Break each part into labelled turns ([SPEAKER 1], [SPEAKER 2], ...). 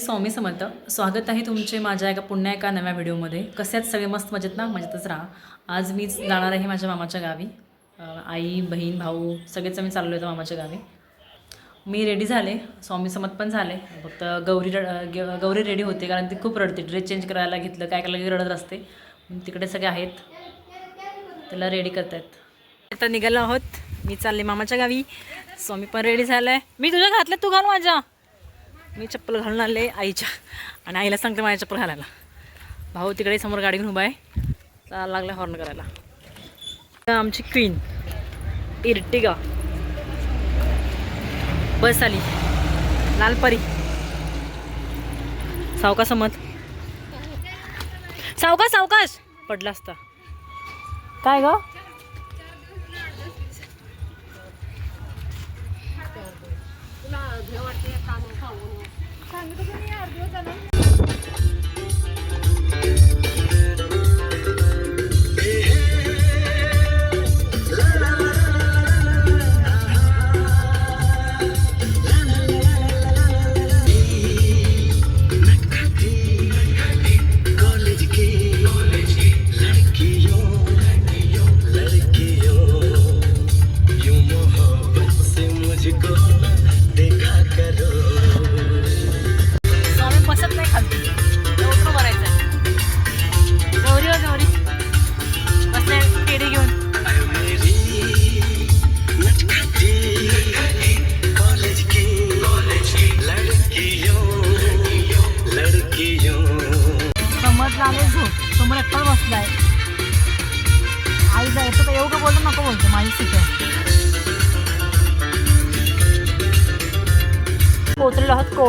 [SPEAKER 1] स्वामी समर्थ. स्वागत आहे तुमचे माझ्या एका पुन्हा एका नव्या व्हिडिओमध्ये. कसे आहेत सगळे मस्त मजेत ना? मजेतच राहा. आज मीच जाणार आहे माझ्या मामाच्या गावी. आई बहीण भाऊ सगळेच आम्ही चाललो होतो मामाच्या गावी. मी रेडी झाले. स्वामी समर्थ पण झाले. फक्त गौरी रड ग- गौरी रेडी होते कारण ती खूप रडते. ड्रेस चेंज करायला घेतलं काय करायला रडत असते. तिकडे सगळे आहेत. त्याला रेडी करतायत. आता निघालो आहोत. मी चालले मामाच्या गावी. स्वामी पण रेडी झालं आहे मी तुझ्या घातलं तू घाल माझ्या. मी चप्पल घालून आले आईच्या आणि आईला सांगते माझ्या चप्पल घालायला. भाऊ तिकडे समोर गाडी घेऊन उभा आहे. चालायला लागला हॉर्न करायला. आमची क्वीन इर्टिगा. बस आली. लालपरी. सावका समज. सावकाश सावकाश. पडला असता. काय ग? ਸਾਨੂੰ ਤਾਂ ਕੋਈ ਨਹੀਂ ਹਾਰ ਦਿਓ ਸਾਨੂੰ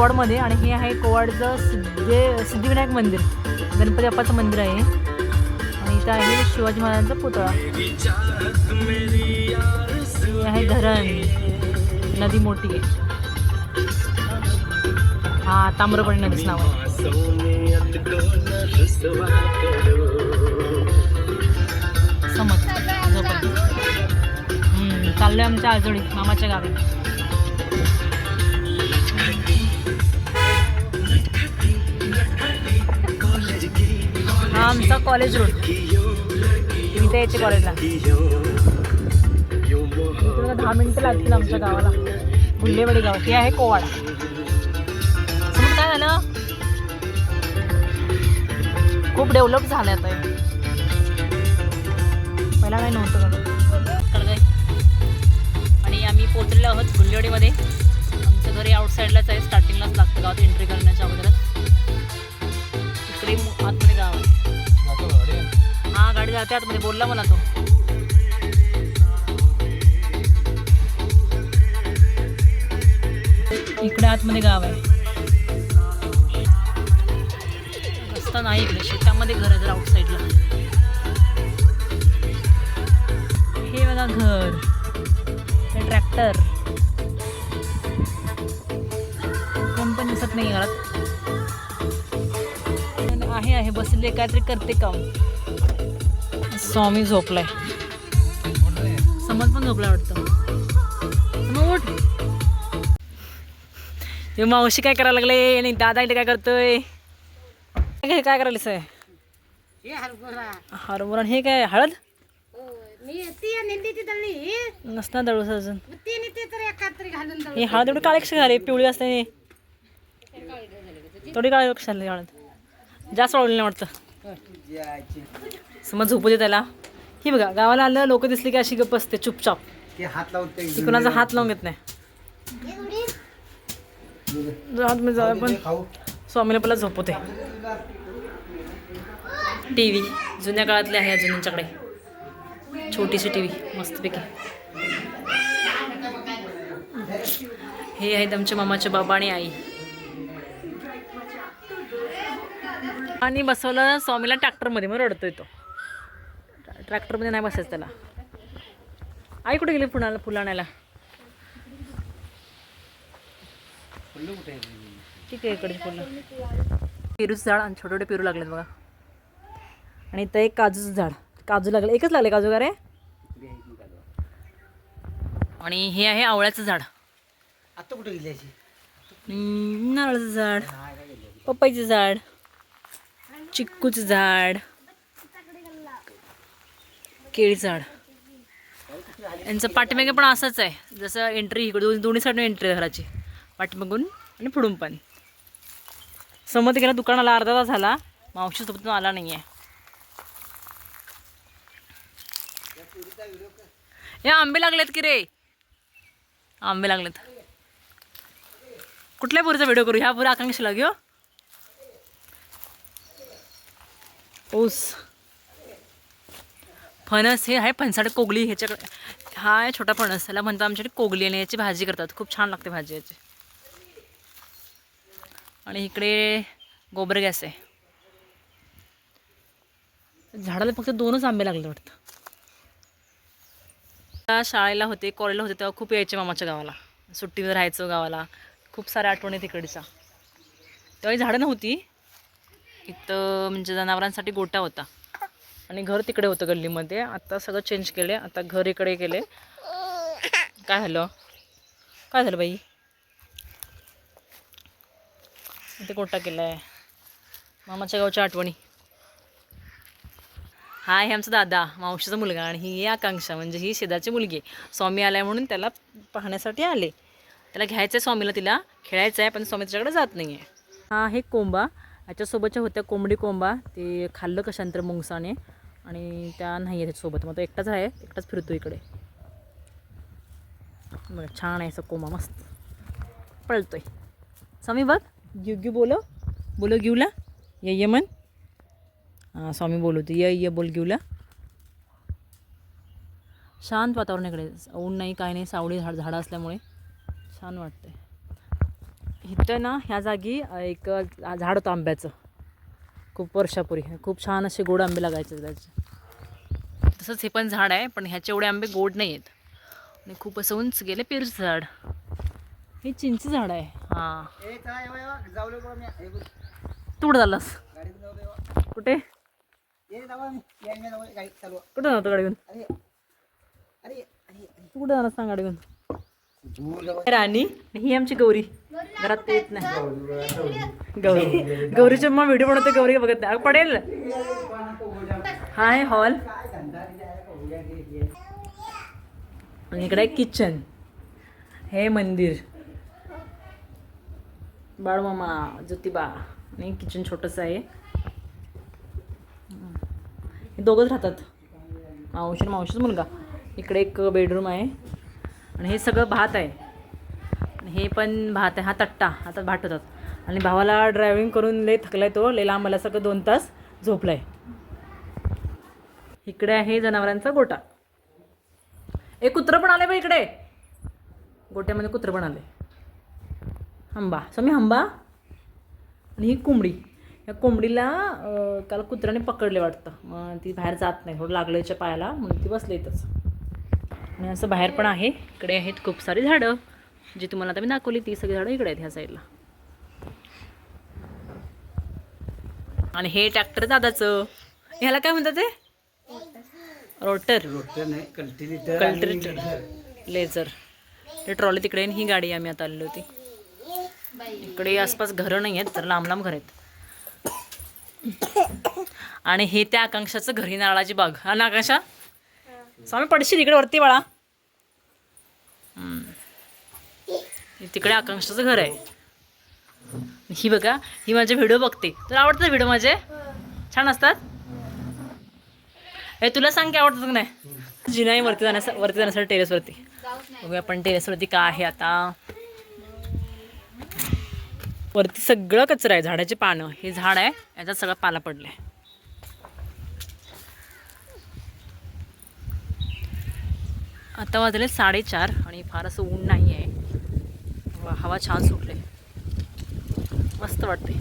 [SPEAKER 1] कोवाडमध्ये आणि हे आहे कोवाडचं सिद्धे सिद्धिविनायक मंदिर गणपती बाप्पाचं मंदिर आहे आणि इथं आहे शिवाजी महाराजांचा पुतळा. हे आहे धरण नदी मोठी. आहे हा ताम्रपणी नदीच नाव आहे. समज चाललोय आमच्या आजोळी मामाच्या गावी. हा आमचा कॉलेज रोड मी ते यायचे कॉलेजला दहा मिनिटं लागतील आमच्या गावाला. बुल्लेवाडी गाव. हे आहे कोवाडा. काय झालं? खूप डेव्हलप झालं आता हे. पहिला काही नव्हतं का आणि आम्ही पोचलेलो आहोत बुल्लेवाडीमध्ये. आमचं घरी आउटसाईडलाच आहे. स्टार्टिंगलाच लागतं गावात एंट्री करण्याच्या अगोदरच. इकडे हा गाडी जाते आतमध्ये बोलला मला तो. इकडे आतमध्ये गाव आहे. रस्ता नाही इकडे शेतामध्ये घर आहे जर आउटसाईडला हे बघा घर. हे ट्रॅक्टर कंपनी दिसत नाही घरात. आहे बसले काहीतरी करते काम. स्वामी झोपलाय. समज पण झोपला वाटतं. उठ. हे मावशी काय करायला लागले? आणि दादा इथे काय करतोय? हे काय करायला
[SPEAKER 2] हे हरभरा.
[SPEAKER 1] हे काय हळद?
[SPEAKER 2] मी ती निंदी ती दळली.
[SPEAKER 1] नसणार दळूस अजून.
[SPEAKER 2] दळ.
[SPEAKER 1] हे हळद एवढी काळी कशी झाली? पिवळी असते हे. थोडी काळी कशी झाली हळद? जास्त नाही वाटतं. समज झोपू दे त्याला. ही बघा गावाला आलं लोक दिसली की अशी गप्प असते चुपचाप. कोणाचा हात लावून घेत नाही. जाऊ पण स्वामीला पहिला झोपवते. टी व्ही जुन्या काळातली आहे अजून यांच्याकडे. छोटीशी टी व्ही मस्तपैकी. हे आहेत आमच्या मामाचे बाबा आणि आई. आणि बसवलं स्वामीला ट्रॅक्टरमध्ये मग रडतोय तो. ट्रॅक्टरमध्ये नाही बसायचं त्याला. आई कुठे गेली पुण्याला फुलं आणायला? ठीक आहे इकडे फुलं. पेरूचं झाड आणि छोटे छोटे पेरू लागलेत बघा. आणि इथं एक काजूचं झाड. काजू लागलं. एकच लागले काजू का रे? आणि हे आहे आवळ्याचं झाड.
[SPEAKER 3] आता कुठे
[SPEAKER 1] नारळाचं झाड. पपईचं झाड. चिक्कूचं झाड. केळी झाड. यांचं पाठीमागे पण असंच आहे. जसं एंट्री इकडे दोन्ही दोन्ही एंट्री आहे घराची. पाठीमागून आणि पुढून पण. समोर गेला दुकानाला अर्धा तास झाला. मावशी सोबत आला नाही आहे हे आंबे लागलेत की रे? आंबे लागलेत. कुठल्या पुरीचा व्हिडिओ करू? ह्या पुरी आकांक्षेला घेऊ? ऊस. फणस हे आहे फणसाड कोगली ह्याच्याकडे. हा आहे छोटा फणस त्याला म्हणतात आमच्याकडे कोगली आणि याची भाजी करतात. खूप छान लागते भाजी याची. आणि इकडे गोबर गॅस आहे. झाडाला फक्त दोनच आंबे लागले वाटतं. त्या शाळेला होते कॉलेजला होते तेव्हा खूप यायचे मामाच्या गावाला. सुट्टीवर राहायचो गावाला. खूप साऱ्या आठवणी तिकडच्या तेव्हा झाडं नव्हती इथं म्हणजे जनावरांसाठी गोटा होता. आणि घर तिकडे होतं गल्लीमध्ये. आता सगळं चेंज केले आता घर इकडे केले काय झालं? काय झालं बाई? इथे गोटा केला आहे मामाच्या गावच्या आठवणी. हा आहे आमचा दादा मावशीचा मुलगा आणि ही आकांक्षा म्हणजे ही शेजारची मुलगी स्वामी आलाय म्हणून त्याला पाहण्यासाठी आले. त्याला घ्यायचं आहे स्वामीला तिला. खेळायचं आहे पण स्वामी त्याच्याकडे जात नाही आहे हा हे कोंबा. याच्यासोबतच्या होत्या कोंबडी कोंबा ते खाल्लं कशांतर मुंगसाने. आणि त्या नाही आहे त्याच्यासोबत मग तो एकटाच आहे एकटाच फिरतो इकडे. बघा छान आहे असं कोंबा मस्त. पळतोय. स्वामी बघ. ग्यू ग्यू बोलो. बोलो घेऊला ये ये मन हां स्वामी बोलवते. ये ये बोल घेऊला शांत वातावरण इकडे. ऊन नाही काय नाही सावळी झाड झाडं असल्यामुळे. छान वाटते इथं ना ह्या जागी एक झाड होतं आंब्याचं. खूप वर्षापूर्वी. खूप छान असे गोड आंबे लागायचे त्याचे. तसंच हे पण झाड आहे पण ह्याचे एवढे आंबे गोड नाही आहेत आणि खूप असं उंच गेले पेरूचं झाड. हे चिंच झाड आहे. हां. तू कुठं झालास कुठे? कुठं जातो गाडी घेऊन तू कुठं जाणार सांग गाडी घेऊन राणी. ही आमची गौरी. घरात येत नाही. गौरी. गौरीच्या मग व्हिडिओ बनवते गौरी बघत नाही. पडेल. हा आहे हॉल. आणि इकडे किचन हे मंदिर. बाळमामा ज्योतिबा. आणि किचन छोटंसं आहे. हे दोघंच राहतात. मावशी मावशीच मुलगा. इकडे एक बेडरूम आहे. आणि हे सगळं भात आहे. हे पण भात आहे. हा तट्टा. आता भात होतात आणि भावाला ड्रायव्हिंग करून लय थकलाय तो. लय लांब मला सगळं दोन तास झोपलाय. इकडे आहे जनावरांचा गोटा एक कुत्रं पण आलं बा इकडे. गोट्यामध्ये कुत्रं पण आले. हंबा. स्वामी हंबा. आणि ही कोंबडी. या कोंबडीला काल कुत्र्याने पकडले वाटतं. मग ती बाहेर जात नाही. थोडं लागल्याच्या पायाला. म्हणून ती बसले इथंच. आणि असं बाहेर पण आहे. इकडे आहेत खूप सारी झाडं. जी तुम्हाला आता मी दाखवली ती सगळी झाडं इकडे आहेत ह्या साईडला आणि हे ट्रॅक्टर दादाचं. ह्याला काय म्हणतात ते? रोटर. कल्ट्रेटर लेझर ते ट्रॉली तिकडे आणि ही गाडी आम्ही आता आलेली होती. इकडे आसपास घरं नाही आहेत तर लांब लांब घर आहेत. आणि हे त्या आकांक्षाचं घरी नारळाची बाग. हा ना आकांक्षा? स्वामी पडशील इकडे वरती बाळा. तिकडे आकांक्षाचं घर आहे. ही बघा ही माझे व्हिडिओ बघते. तुला आवडतात व्हिडिओ माझे? छान असतात? हे तुला सांग की आवडतं की नाही? जिनाई वरती जाण्यास वरती जाण्यासाठी टेरेसवरती बघूया आपण टेरेसवरती काय आहे आता. वरती सगळं कचरा आहे झाडाची पानं. हे झाड आहे याच्यात सगळं पाला पडलं आहे आता वाजले साडेचार आणि फार असं ऊन नाही आहे हवा छान सुटले. मस्त वाटते.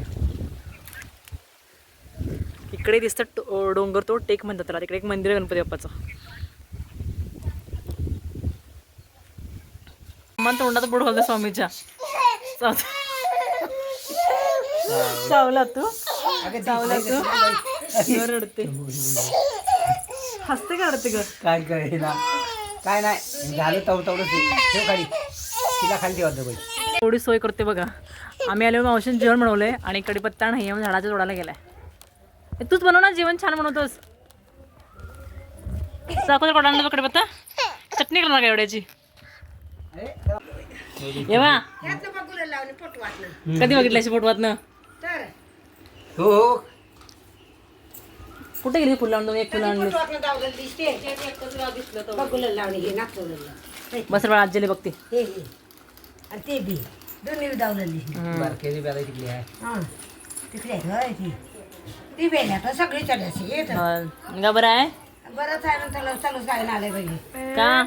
[SPEAKER 1] इकडे दिसतं डोंगर तो टेक म्हणतात त्याला. तिकडे एक मंदिर आहे गणपती बाप्पाचं. मन तोंडात बुड घालतो स्वामीच्या. चाव- चावला तू. चावला तू रडते. हसते का रडते ग?
[SPEAKER 3] काय काय नाही झालं तेवढं तेवढंच. ठेव खाली. तिला खाली बाई
[SPEAKER 1] एवढी सोय करते बघा. आम्ही आलो मावशीने जेवण बनवलंय आणि कडीपत्ता नाही आहे झाडाच्या जोडाला गेलाय. तूच बनव ना जेवण छान बनवतोस. कोडांना कडीपत्ता चटणी करणार का एवढ्याची? येवा कधी बघितल्याशी फोटोवातनं
[SPEAKER 3] हो हो.
[SPEAKER 1] कुठे गेली फुलं आणून? एक फुलं आणली. बस बाळा आजीले बघते.
[SPEAKER 4] ते बी दोन्ही दावलेली
[SPEAKER 3] बारकेची बेला तिकडे आहे.
[SPEAKER 4] हा. तिकडे होय ती ती तर सगळी चढायची येत
[SPEAKER 1] बरं आहे?
[SPEAKER 4] बरंच आहे ना त्याला चालूच जायला आलंय पाहिजे
[SPEAKER 1] का?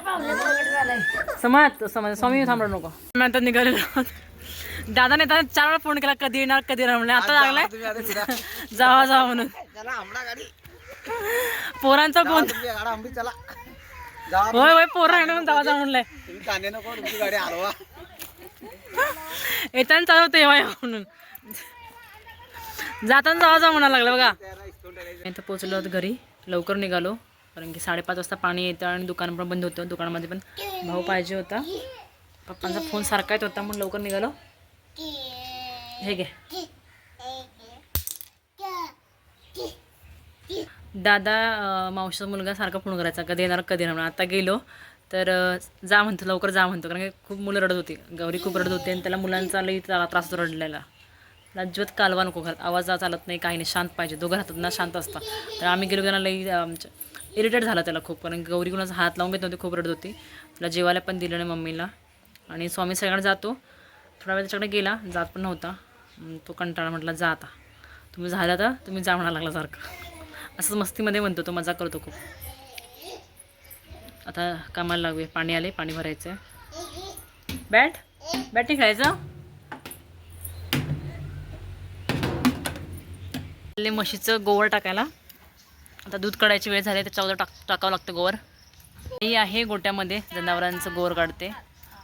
[SPEAKER 4] झालंय
[SPEAKER 1] समाज समाज स्वामी थांबलं नको. नंतर निघालेलो दादा नेता चार वेळा फोन केला कधी येणार कधी येणार म्हणले आता लागलाय. जावा जावा म्हणून. पोरांचा फोन.
[SPEAKER 3] आंबी चला.
[SPEAKER 1] होय होय पोरं म्हणून जावा जा म्हणलंय.
[SPEAKER 3] तुम्ही कांदे नको तुमची गाडी
[SPEAKER 1] येताना चालू तेव्हा या म्हणून. जाताना जावा जा म्हणायला लागलं बघा. इथं पोचलो होतो घरी. लवकर निघालो. कारण की साडेपाच वाजता पाणी येतं आणि दुकान पण बंद होतं. दुकानामध्ये पण भाऊ पाहिजे होता. पप्पांचा फोन सारखा येत होता म्हणून लवकर निघालो. हे घे. दादा मावशीचा मुलगा सारखा फोन करायचा कधी येणार कधी येणार आता गेलो तर जा म्हणतो लवकर जा म्हणतो कारण की खूप मुलं रडत होती. गौरी खूप रडत होती आणि त्याला मुलांचा लई त्रास होतो रडलेला. अजिबात कालवा नको घरात आवाज चालत नाही काही नाही शांत पाहिजे. दोघं राहतात ना शांत असतात. तर आम्ही गेलो त्यांना लई आमच्या म्हणजे इरिटेट झाला त्याला खूप. कारण गौरी कुणाचा हात लावून घेत नव्हती खूप रडत होती. त्याला जेवायला पण दिलं नाही मम्मीला. आणि स्वामी सगळ्यांना जातो. थोडा वेळ त्याच्याकडे गेला जात पण नव्हता. तो कंटाळा म्हटला जा आता. तुम्ही झाला तर तुम्ही जा म्हणा लागला सारखं. असंच मस्तीमध्ये म्हणतो तो मजा करतो खूप. आता कामाला लागूया. पाणी आले पाणी भरायचं बॅट? बॅट नाही खेळायचं? ले म्हशीचं गोवर टाकायला. आता दूध काढायची वेळ झाली त्याच्या अगोदर टाक टाकावं लागतं गोवर. ही आहे गोट्यामध्ये जनावरांचं गोवर काढते.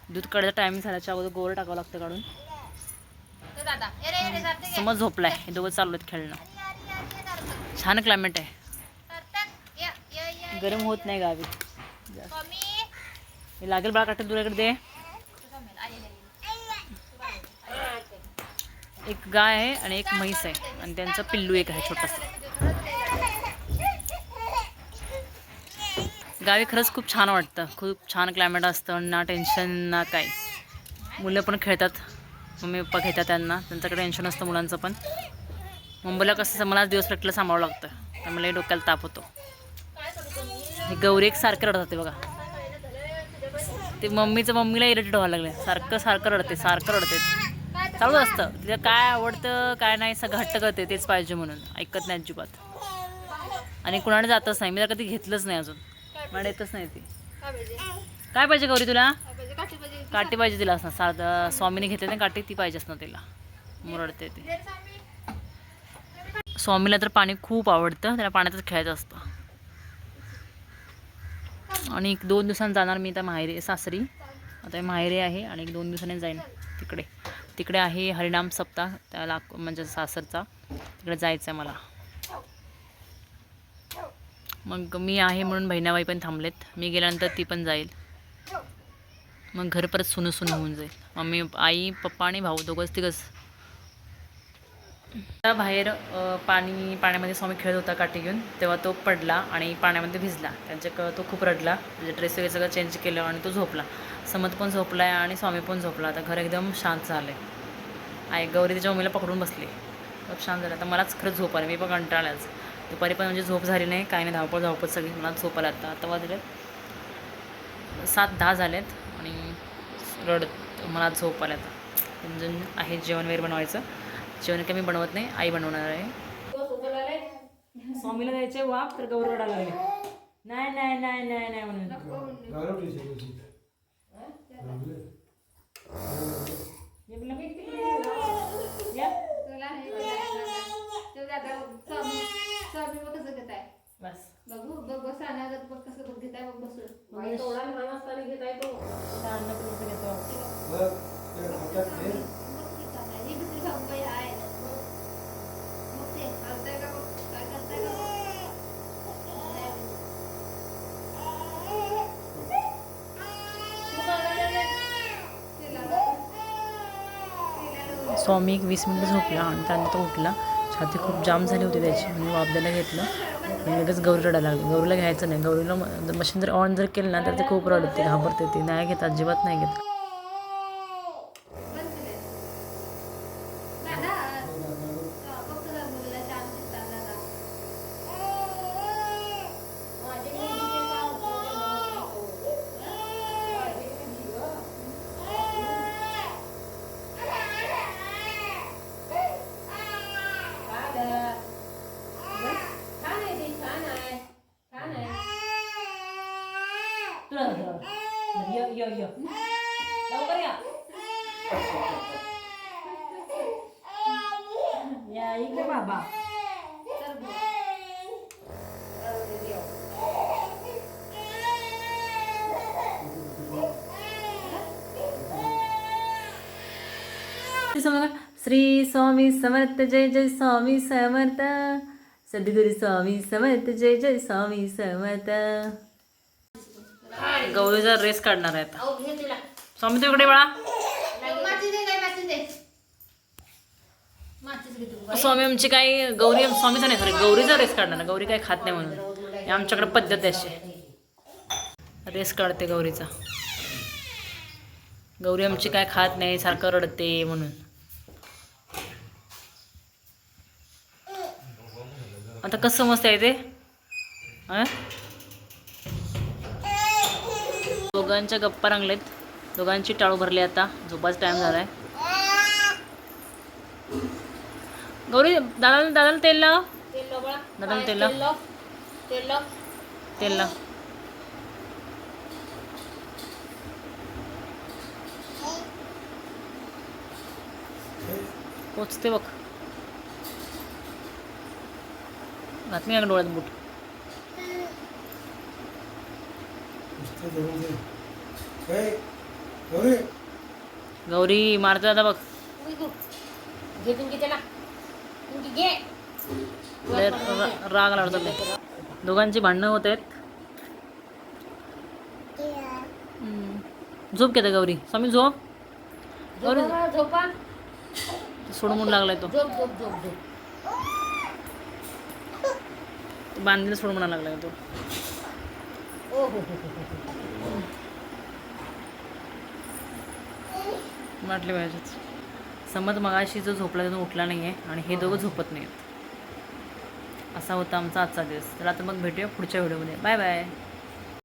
[SPEAKER 1] दूध काढायचा टायमिंग झाल्याच्या अगोदर गोवर टाकावं लागतं काढून. समज झोपलाय. हे दोघं चालू आहेत खेळणं. छान क्लायमेट आहे. गरम होत नाही गावी. लागेल बाळा काटे दुराकडे दे. एक गाय आहे आणि एक म्हैस आहे आणि त्यांचं पिल्लू एक आहे छोटंसं. गावी खरंच खूप छान वाटतं. खूप छान क्लायमेट असतं ना टेन्शन ना काय मुलं पण खेळतात. मम्मी पप्पा घेतात त्यांना. त्यांच्याकडे टेन्शन असतं मुलांचं पण. मुंबईला कसं मला दिवस पेटलं सांभाळावं लागतं. त्यामुळे डोक्याला ताप होतो. हे गौरी एक सारखं रडत होते बघा. ते मम्मीचं मम्मीला इरिटेट व्हायला लागलं. सारखं सारखं रडते सारखं रडते. चालूच असतं. तिला काय आवडतं काय नाही सगळं हट्ट करते. तेच पाहिजे म्हणून. ऐकत नाही अजिबात. आणि कुणाला जातच नाही. मी तर कधी घेतलंच नाही अजून. मला येतच नाही ती. काय पाहिजे गौरी तुला? काठी पाहिजे तिला असणार साधं स्वामीने घेतले ना काठी ती पाहिजे असणार तिला. मुरडते ती. स्वामीला तर पाणी खूप आवडतं त्याला पाण्यातच खेळायचं असतं. आणि एक दोन दिवसांनी जाणार मी आता माहेरी सासरी. आता माहेरी आहे आणि एक दोन दिवसांनी जाईन तिकडे. तिकडे आहे हरिनाम सप्ताह त्याला म्हणजे सासरचा. तिकडे जायचं आहे मला. मग मी आहे म्हणून बहिणाबाई पण थांबलेत. मी गेल्यानंतर ती पण जाईल. मग घर परत सुनं सुनं होऊन जाईल. मम्मी आई पप्पा आणि भाऊ दोघंच तिघंच त्या बाहेर पाणी पाण्यामध्ये स्वामी खेळत होता काठी घेऊन. तेव्हा तो पडला आणि पाण्यामध्ये भिजला. त्यांच्या तो खूप रडला. म्हणजे ड्रेस वगैरे सगळं चेंज केलं आणि तो झोपला. समत पण झोपला आहे आणि स्वामी पण झोपला. आता घर एकदम शांत झालं आहे आई गौरी त्याच्या मम्मीला पकडून बसली. खूप शांत झालं. आता मलाच खरंच झोप आली. मी पण कंटाळलाच दुपारी पण म्हणजे झोप झाली नाही. काही नाही. धावपळ धावपळ सगळी. मला झोप आला आता. आता वाजले सात दहा झालेत आणि रडत मला झोप आल्या आता. म्हणजे आहे जेवण वगैरे बनवायचं. जेवण काही मी बनवत नाही आई बनवणार आहे. स्वामीला द्यायचे वाप तर गौरव लागले. नाही नाही नाही नाही नाही म्हणून. ये बोला. या. बस
[SPEAKER 5] बघू बघ बस अनागत बघ कसं बघ घेताय बघ बसून
[SPEAKER 1] अन्न पण कसं घेतो
[SPEAKER 5] सो बघ.
[SPEAKER 1] स्वामी एक वीस मिनटं झोपला. आणि त्यानंतर उठला. छाती खूप जाम झाली होती त्याची. मी वापदायला घेतलं. आणि लगेच गौरी रडायला लागली. गौरीला घ्यायचं नाही. गौरीला मशीन जर ऑन जर केलं ना तर ते खूप रडते घाबरते ती. नाही घेत अजिबात नाही घेत
[SPEAKER 5] दादा फक्त मुलीला छान दिसतात दादा माझे मुलीचे काम छान आहे ते छान आहे छान आहे
[SPEAKER 1] य य य. लवकर या. या इकडे बाबा. श्री श्री स्वामी समर्थ जय जय स्वामी समर्थ. सद्गुरु स्वामी समर्थ जय जय स्वामी समर्थ. गौरीचा रेस काढणार आहे आता. स्वामी तू इकडे बाळा.
[SPEAKER 5] तू
[SPEAKER 1] स्वामी आमची काही गौरी स्वामीचा नाही सॉरी गौरीचा रेस काढणार. आहे. गौरी काही खात नाही म्हणून. ही आमच्याकडे पद्धत आहे अशी. रेस काढते गौरीचा. गौरी आमची काय खात नाही सारखं रडते म्हणून. आता कसं समजतंय ते? अं? दोघांच्या गप्पा रंगलेत. दोघांची टाळू भरली आता. झोपाच टाइम झालाय. गौरी दादा दादाला तेल लाव.
[SPEAKER 5] तेल
[SPEAKER 1] दादाला तेल लाव.
[SPEAKER 5] तेल लाव.
[SPEAKER 1] तेल लाव पोचते बघ. घातली का डोळ्यात बूट. गौरी? मारते आता बघ.
[SPEAKER 5] घे पिंकी त्याला. पिंकी घे.
[SPEAKER 1] लय र- राग लावतात लय. दोघांची भांडणं होत आहेत. हम्म. झोप घेते गौरी. स्वामी झोप. गौरी.
[SPEAKER 5] झोपा झोपा.
[SPEAKER 1] सोडून म्हणून लागलाय तो.
[SPEAKER 5] झोप झोप झोप झोप.
[SPEAKER 1] बांधील सोडून म्हणा लागलाय तो.
[SPEAKER 5] ओ हो हो हो, हो.
[SPEAKER 1] वाटले पाहिजेच समज मगाशी जो झोपला तो उठला नाही आहे आणि हे दोघं झोपत नाहीत असा होता आमचा आजचा दिवस. तर आता मग भेटूया पुढच्या व्हिडिओमध्ये. Bye bye.